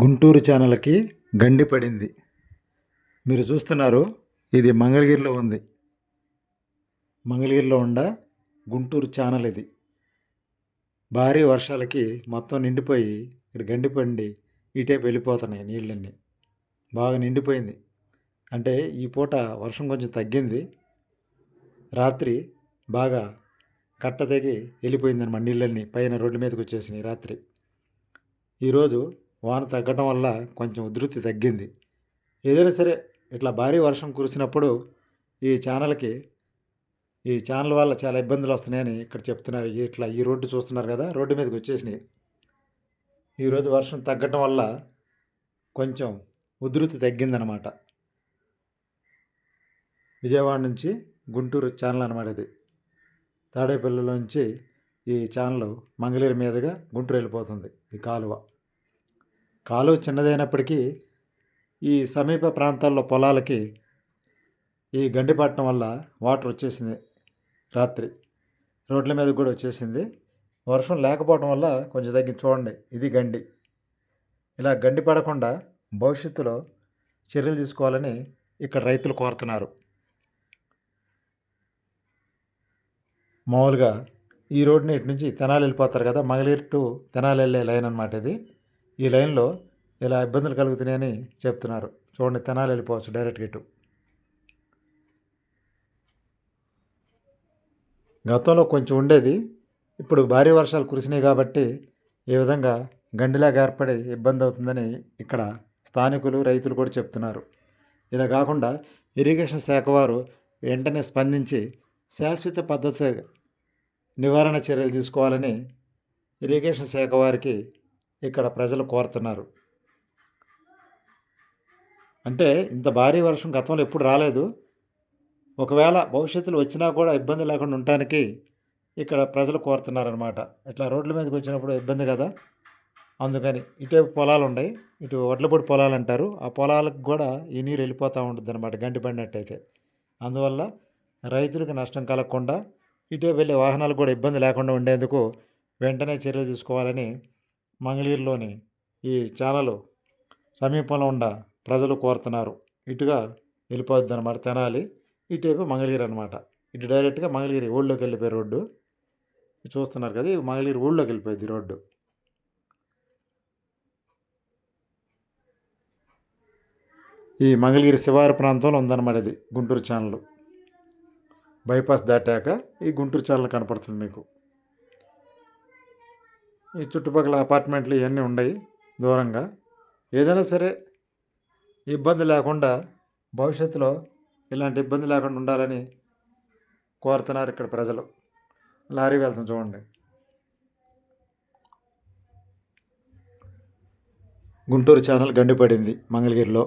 గుంటూరు ఛానల్కి గండి పడింది. మీరు చూస్తున్నారు ఇది మంగళగిరిలో ఉంది. మంగళగిరిలో ఉండ గుంటూరు ఛానల్ ఇది. భారీ వర్షాలకి మొత్తం నిండిపోయి ఇక్కడ గండి పండి ఇటేపు వెళ్ళిపోతున్నాయి నీళ్ళన్నీ. బాగా నిండిపోయింది. అంటే ఈ పూట వర్షం కొంచెం తగ్గింది. రాత్రి బాగా కట్ట తెగి వెళ్ళిపోయిందనమాట నీళ్ళన్నీ. పైన రోడ్డు మీదకి వచ్చేసినాయి రాత్రి. ఈరోజు వాన తగ్గడం వల్ల కొంచెం ఉధృతి తగ్గింది. ఏదైనా సరే ఇట్లా భారీ వర్షం కురిసినప్పుడు ఈ ఛానల్కి ఈ ఛానల్ వల్ల చాలా ఇబ్బందులు వస్తున్నాయని ఇక్కడ చెప్తున్నారు. ఇట్లా ఈ రోడ్డు చూస్తున్నారు కదా రోడ్డు మీదకి వచ్చేసినాయి. ఈరోజు వర్షం తగ్గటం వల్ల కొంచెం ఉధృతి తగ్గిందనమాట విజయవాడ నుంచి గుంటూరు ఛానల్ అనమాట ఇది. తాడేపల్లిలోంచి ఈ ఛానల్ మంగళగిరి మీదుగా గుంటూరు వెళ్ళిపోతుంది ఈ కాలువ. కాలువ చిన్నదైనప్పటికీ ఈ సమీప ప్రాంతాల్లో పొలాలకి ఈ గండిపట్టడం వల్ల వాటర్ వచ్చేసింది రాత్రి. రోడ్ల మీద కూడా వచ్చేసింది. వర్షం లేకపోవడం వల్ల కొంచెం తగ్గి చూడండి ఇది గండి. ఇలా గండి పడకుండా భవిష్యత్తులో చర్యలు తీసుకోవాలని ఇక్కడ రైతులు కోరుతున్నారు. మామూలుగా ఈ రోడ్ని ఇటు నుంచి తెనాలి వెళ్ళిపోతారు కదా మంగళగిరి టు తెనాలి వెళ్ళే లైన్ అనమాట ఇది. ఈ లైన్లో ఇలా ఇబ్బందులు కలుగుతున్నాయని చెప్తున్నారు. చూడండి తెనాలి వెళ్ళిపోవచ్చు డైరెక్ట్గా ఇటు గతంలో కొంచెం ఉండేది ఇప్పుడు భారీ వర్షాలు కురిసినాయి కాబట్టి ఈ విధంగా గండిలాగా ఏర్పడి ఇబ్బంది అవుతుందని ఇక్కడ స్థానికులు రైతులు కూడా చెప్తున్నారు. ఇలా కాకుండా ఇరిగేషన్ శాఖ వారు వెంటనే స్పందించి శాశ్వత పద్ధతి నివారణ చర్యలు తీసుకోవాలని ఇరిగేషన్ శాఖ వారికి ఇక్కడ ప్రజలు కోరుతున్నారు. అంటే ఇంత భారీ వర్షం గతంలో ఎప్పుడు రాలేదు. ఒకవేళ భవిష్యత్తులో వచ్చినా కూడా ఇబ్బంది లేకుండా ఉండటానికి ఇక్కడ ప్రజలు కోరుతున్నారనమాట ఇట్లా రోడ్ల మీదకి వచ్చినప్పుడు ఇబ్బంది కదా. అందుకని ఇటే పొలాలు ఉన్నాయి. ఇటు వడ్లపొడి పొలాలు అంటారు. ఆ పొలాలకు కూడా ఈ నీరు వెళ్ళిపోతూ ఉంటుంది అనమాట గంటి పడినట్టయితే. అందువల్ల రైతులకు నష్టం కలగకుండా ఇటే వెళ్ళే వాహనాలు కూడా ఇబ్బంది లేకుండా ఉండేందుకు వెంటనే చర్యలు తీసుకోవాలని మంగళగిరిలోని ఈ ఛానల్ సమీపంలో ఉన్న ప్రజలు కోరుతున్నారు. ఇటుగా వెళ్ళిపోద్ది అనమాట తెనాలి. ఇటువైపు మంగళగిరి అనమాట ఇటు డైరెక్ట్గా మంగళగిరి ఊళ్ళోకి వెళ్ళిపోయే రోడ్డు. చూస్తున్నారు కదా ఇది మంగళగిరి ఊళ్ళోకి వెళ్ళిపోయింది రోడ్డు. ఈ మంగళగిరి శివారు ప్రాంతంలో ఉందన్నమాట ఇది గుంటూరు ఛానల్. బైపాస్ దాటాక ఈ గుంటూరు ఛానల్ కనపడుతుంది మీకు. ఈ చుట్టుపక్కల అపార్ట్మెంట్లు ఇవన్నీ ఉన్నాయి దూరంగా. ఏదైనా సరే ఇబ్బంది లేకుండా భవిష్యత్తులో ఇలాంటి ఇబ్బంది లేకుండా ఉండాలని కోరుతున్నారు ఇక్కడ ప్రజలు. లారీ వెళ్తాం చూడండి. గుంటూరు ఛానల్ గండిపడింది మంగళగిరిలో.